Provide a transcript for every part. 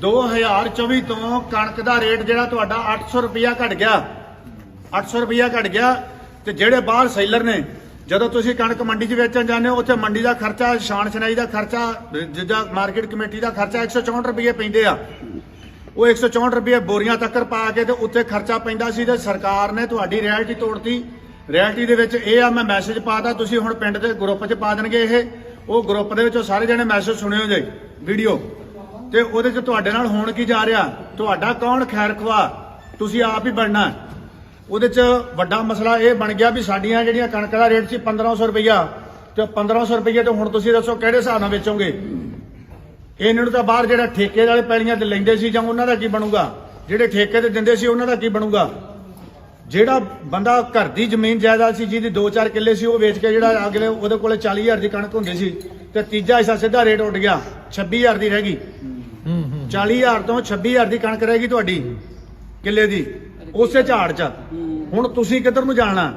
2024 ਤੋਂ ਕਣਕ ਦਾ ਰੇਟ ਜਿਹੜਾ ਤੁਹਾਡਾ 800 ਰੁਪਿਆ ਘਟ ਗਿਆ। 800 ਰੁਪਿਆ ਘਟ ਗਿਆ ਤੇ ਜਿਹੜੇ ਬਾਹਰ ਸੇਲਰ ਨੇ, ਜਦੋਂ ਤੁਸੀਂ ਕਣਕ ਮੰਡੀ 'ਚ ਵੇਚਣ ਜਾਂਦੇ ਹੋ, ਉੱਥੇ ਮੰਡੀ ਦਾ ਖਰਚਾ, ਸ਼ਾਨ ਛਨਾਈ ਦਾ ਖਰਚਾ, ਜਿੱਦਾਂ ਮਾਰਕੀਟ ਕਮੇਟੀ ਦਾ ਖਰਚਾ 164 ਰੁਪਏ ਪੈਂਦੇ ਆ। ਉਹ 164 ਰੁਪਏ ਬੋਰੀਆਂ ਤੱਕ ਪਾ ਕੇ ਤੇ ਉੱਤੇ ਖਰਚਾ ਪੈਂਦਾ ਸੀ ਤੇ ਸਰਕਾਰ ਨੇ ਤੁਹਾਡੀ ਰਿਐਲਿਟੀ ਤੋੜਤੀ। ਰਿਐਲਿਟੀ ਦੇ ਵਿੱਚ ਇਹ ਆ, ਮੈਂ ਮੈਸੇਜ ਪਾਤਾ, ਤੁਸੀਂ ਹੁਣ ਪਿੰਡ ਦੇ ਗਰੁੱਪ 'ਚ ਪਾ ਦੇਣਗੇ ਇਹ। ਉਹ ਗਰੁੱਪ ਦੇ ਵਿੱਚੋਂ ਸਾਰੇ ਜਣੇ ਮੈਸੇਜ ਸੁਣਿਓ ਜੇ, ਵੀਡੀਓ। ਤੇ ਉਹਦੇ 'ਚ ਤੁਹਾਡੇ ਨਾਲ ਹੋਣ ਕੀ ਜਾ ਰਿਹਾ? ਤੁਹਾਡਾ ਕੌਣ ਖੈਰ ਖਵਾ? ਤੁਸੀਂ ਆਪ ਹੀ ਬਣਨਾ ਉਹਦੇ 'ਚ ਵੱਡਾ ਮਸਲਾ ਇਹ ਬਣ ਗਿਆ ਵੀ ਸਾਡੀਆਂ ਜਿਹੜੀਆਂ ਕਣਕ ਦਾ ਰੇਟ ਸੀ 1500 ਰੁਪਈਆ। ਤੇ 1500 ਰੁਪਈਏ ਤੇ ਹੁਣ ਤੁਸੀਂ ਦੱਸੋ ਕਿਹੜੇ ਹਿਸਾਬ ਨਾਲ ਵੇਚੋਗੇ? ਇਹਨਾਂ ਨੂੰ ਤਾਂ ਬਾਹਰ ਜਿਹੜਾ ਠੇਕੇ ਵਾਲੇ ਪੈਲੀਆਂ ਤੇ ਲੈਂਦੇ ਸੀ ਜਾਂ ਉਹਨਾਂ ਦਾ ਕੀ ਬਣੂਗਾ? ਜਿਹੜੇ ਠੇਕੇ ਤੇ ਦਿੰਦੇ ਸੀ ਉਹਨਾਂ ਦਾ ਕੀ ਬਣੂਗਾ? ਜਿਹੜਾ ਬੰਦਾ ਘਰ ਦੀ ਜ਼ਮੀਨ ਜਾਇਦਾਦ ਸੀ, ਜਿਹਦੀ 2-4 ਕਿੱਲੇ ਸੀ, ਉਹ ਵੇਚ ਕੇ ਜਿਹੜਾ ਅਗਲੇ ਉਹਦੇ ਕੋਲੇ 40000 ਦੀ ਕਣਕ ਹੁੰਦੀ ਸੀ ਤੇ ਤੀਜਾ ਹਿੱਸਾ ਸਿੱਧਾ ਰੇਟ ਉੱਡ ਗਿਆ 26000 ਦੀ ਰਹਿ ਗਈ। 40000 ਤੋਂ 26000 ਦੀ ਕਣਕ ਰਹਿ ਗਈ ਤੁਹਾਡੀ, ਕਿੱਲੇ ਦੀ, ਉਸੇ ਝਾੜ 'ਚ। ਹੁਣ ਤੁਸੀਂ ਕਿੱਧਰ ਨੂੰ ਜਾਣਾ?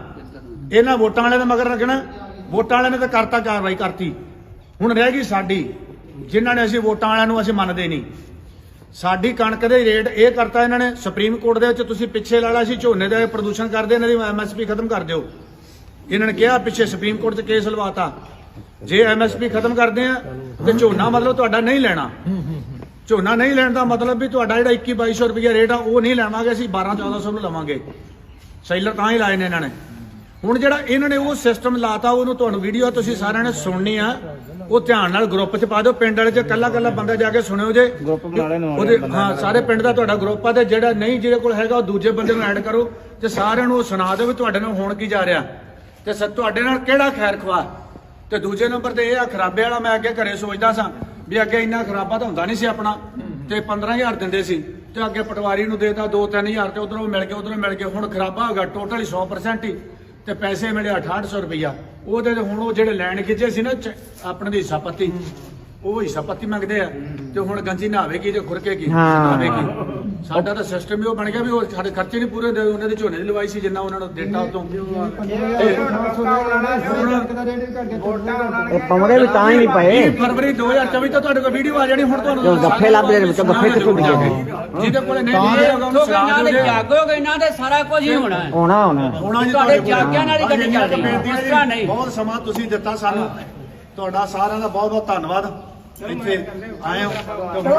ਇਹਨਾਂ ਵੋਟਾਂ ਵਾਲਿਆਂ ਦੇ ਮਗਰ ਲੱਗਣਾ। ਵੋਟਾਂ ਵਾਲਿਆਂ ਨੇ ਤਾਂ ਕਰਤਾ ਕਾਰਵਾਈ, ਕਰਤੀ। ਹੁਣ ਰਹਿ ਗਈ ਸਾਡੀ। ਜਿਨ੍ਹਾਂ ਨੇ ਅਸੀਂ ਵੋਟਾਂ ਵਾਲਿਆਂ ਨੂੰ ਅਸੀਂ ਮੰਨਦੇ ਨਹੀਂ। ਸਾਡੀ ਕਣਕ ਦੇ ਰੇਟ ਇਹ ਕਰਤਾ ਇਹਨਾਂ ਨੇ। ਸੁਪਰੀਮ ਕੋਰਟ ਦੇ ਵਿੱਚ ਤੁਸੀਂ ਪਿੱਛੇ ਲਾਲਾ ਸੀ, ਝੋਨੇ ਦਾ ਪ੍ਰਦੂਸ਼ਣ ਕਰਦੇ ਇਹਨਾਂ ਦੀ ਐਮਐਸਪੀ ਖਤਮ ਕਰ ਦਿਓ। ਇਹਨਾਂ ਨੇ ਕਿਹਾ ਪਿੱਛੇ ਸੁਪਰੀਮ ਕੋਰਟ 'ਚ ਕੇਸ ਲਵਾਤਾ। ਜੇ ਐਮਐਸਪੀ ਖਤਮ ਕਰਦੇ ਆ, ਤੇ ਝੋਨਾ ਮਤਲਬ ਤੁਹਾਡਾ ਨਹੀਂ ਲੈਣਾ। ਝੋਨਾ ਨਹੀਂ ਲੈਣ ਦਾ ਮਤਲਬ ਵੀ ਤੁਹਾਡਾ ਜਿਹੜਾ 21 2200 ਰੁਪਏ ਰੇਟ ਆ ਉਹ ਨਹੀਂ ਲੈਵਾਂਗੇ ਅਸੀਂ 12 1400 ਨੂੰ ਲਵਾਂਗੇ। ਸੈਲਰ ਤਾਂ ਹੀ ਲਾਏ ਨੇ ਇਹਨਾਂ ਨੇ। ਹੁਣ ਜਿਹੜਾ ਇਹਨਾਂ ਨੇ ਉਹ ਸਿਸਟਮ ਲਾਤਾ ਉਹਨੂੰ ਤੁਹਾਨੂੰ ਵੀਡੀਓ ਤੁਸੀਂ ਸਾਰਿਆਂ ਨੇ ਸੁਣਨੀ ਆ। ਉਹ ਧਿਆਨ ਨਾਲ ਗਰੁੱਪ 'ਚ ਪਾ ਦਿਓ ਪਿੰਡ ਵਾਲੇ 'ਚ ਕੱਲਾ ਕੱਲਾ ਬੰਦਾ ਜਾ ਕੇ ਸੁਣਿਓ ਜੇ। ਗਰੁੱਪ ਬਣਾ ਲੈਣ ਉਹਦੇ ਹਾਂ ਸਾਰੇ ਪਿੰਡ ਦਾ ਤੁਹਾਡਾ ਗਰੁੱਪ ਆ ਤੇ ਜਿਹੜਾ ਨਹੀਂ ਜਿਹਦੇ ਕੋਲ ਹੈਗਾ ਉਹ ਦੂਜੇ ਬੰਦੇ ਨੂੰ ਐਡ ਕਰੋ ਤੇ ਸਾਰਿਆਂ ਨੂੰ ਉਹ ਸੁਣਾ ਦਿਓ ਵੀ ਤੁਹਾਡੇ ਨਾਲ ਹੋਣ ਕੀ ਜਾ ਰਿਹਾ। ਤੇ ਸ ਤੁਹਾਡੇ ਨਾਲ ਕਿਹੜਾ ਖੈਰ ਖਵਾ ਤੇ ਦੂਜੇ ਨੰਬਰ ਤੇ ਇਹ ਆ ਖਰਾਬੇ ਵਾਲਾ ਮੈਂ ਅੱਗੇ ਘਰੇ ਸੋਚਦਾ ਸਾਂ। ਵੀ ਅੱਗੇ ਇੰਨਾ ਖਰਾਬਾ ਤਾਂ ਹੁੰਦਾ ਨਹੀਂ ਸੀ ਆਪਣਾ। ਤੇ 15000 ਦਿੰਦੇ ਸੀ। ਤੇ ਅੱਗੇ ਪਟਵਾਰੀ ਨੂੰ ਦੇਤਾ 2-3000 ਤੇ ਉਧਰੋਂ ਮਿਲ ਕੇ, ਉਧਰੋਂ ਮਿਲ ਕੇ ਹੁਣ ਖਰਾਬਾ ਹੋ ਗਿਆ ਟੋਟਲ 100% ਹੀ। ਤੇ ਪੈਸੇ ਮਿਲੇ 6800 ਰੁਪਇਆ ਉਹਦੇ ਤੇ ਹੁਣ ਉਹ ਜਿਹੜੇ ਲੈਣ ਖਿੱਚੇ ਸੀ ਨਾ ਆਪਣੇ ਦੀ ਹਿੱਸਾ ਪੱਤੀ ਉਹ ਹਿੱਸਾ ਪੱਤੀ ਮੰਗਦੇ ਆ ਤੇ ਹੁਣ ਗੰਜੀ ਨਹਾਵੇਗੀ ਤੇ ਖੁਰਕੇਗੀ ਹਾਂ। ਨਹਾਵੇਗੀ ਸਾਡਾ ਤਾਂ ਸਿਸਟਮ ਹੀ ਉਹ ਬਣ ਗਿਆ ਵੀ ਉਹ ਸਾਡੇ ਖਰਚੇ ਨਹੀਂ ਪੂਰੇ ਹੁੰਦੇ ਉਹਨਾਂ ਦੇ ਝੋਨੇ ਦੀ ਲਵਾਈ ਸੀ ਜਿੰਨਾ ਉਹਨਾਂ ਨੂੰ ਦਿੱਤਾ ਉਤੋਂ ਇਹ ਪਾਉਂਦੇ ਵੀ ਤਾਂ ਹੀ ਨਹੀਂ ਪਏ ਫਰਵਰੀ 2024 ਤੋਂ ਤੁਹਾਡੇ ਕੋਲ ਵੀਡੀਓ ਆ ਜਾਣੀ ਹੁਣ ਤੁਹਾਨੂੰ ਜੋ ਗੱਫੇ ਲੱਭਦੇ ਨੇ ਵਿੱਚੋਂ ਗੱਫੇ ਕਿੱਥੋਂ ਨਿਕਲਦੇ? ਜਿਹਦੇ ਕੋਲੇ ਨਹੀਂ ਉਹਨੂੰ ਸਲਾਹ ਨਾਲ ਦਿਓ ਜੇ। ਜਾਗੋਗੇ ਇਹਨਾਂ ਦੇ ਸਾਰਾ ਕੁਝ ਹੀ ਹੋਣਾ ਹੈ ਹੋਣਾ ਹੋਣਾ ਹੋਣਾ ਜੀ ਤੁਹਾਡੇ ਕੋਲ। ਜਾਗਿਆਂ ਨਾਲ ਹੀ ਗੱਡੀ ਚੱਲ ਰਹੀ ਹੈ। ਬੇਨਤੀ ਇਸ ਤਰ੍ਹਾਂ ਨਹੀਂ। ਬਹੁਤ ਸਮਾਂ ਤੁਸੀਂ ਦਿੱਤਾ ਸਾਨੂੰ ਤੁਹਾਡਾ ਸਾਰਿਆਂ ਦਾ ਬਹੁਤ ਬਹੁਤ ਧੰਨਵਾਦ ਇੱਥੇ ਆਏ ਹੋ ਤੇ ਹੁਣ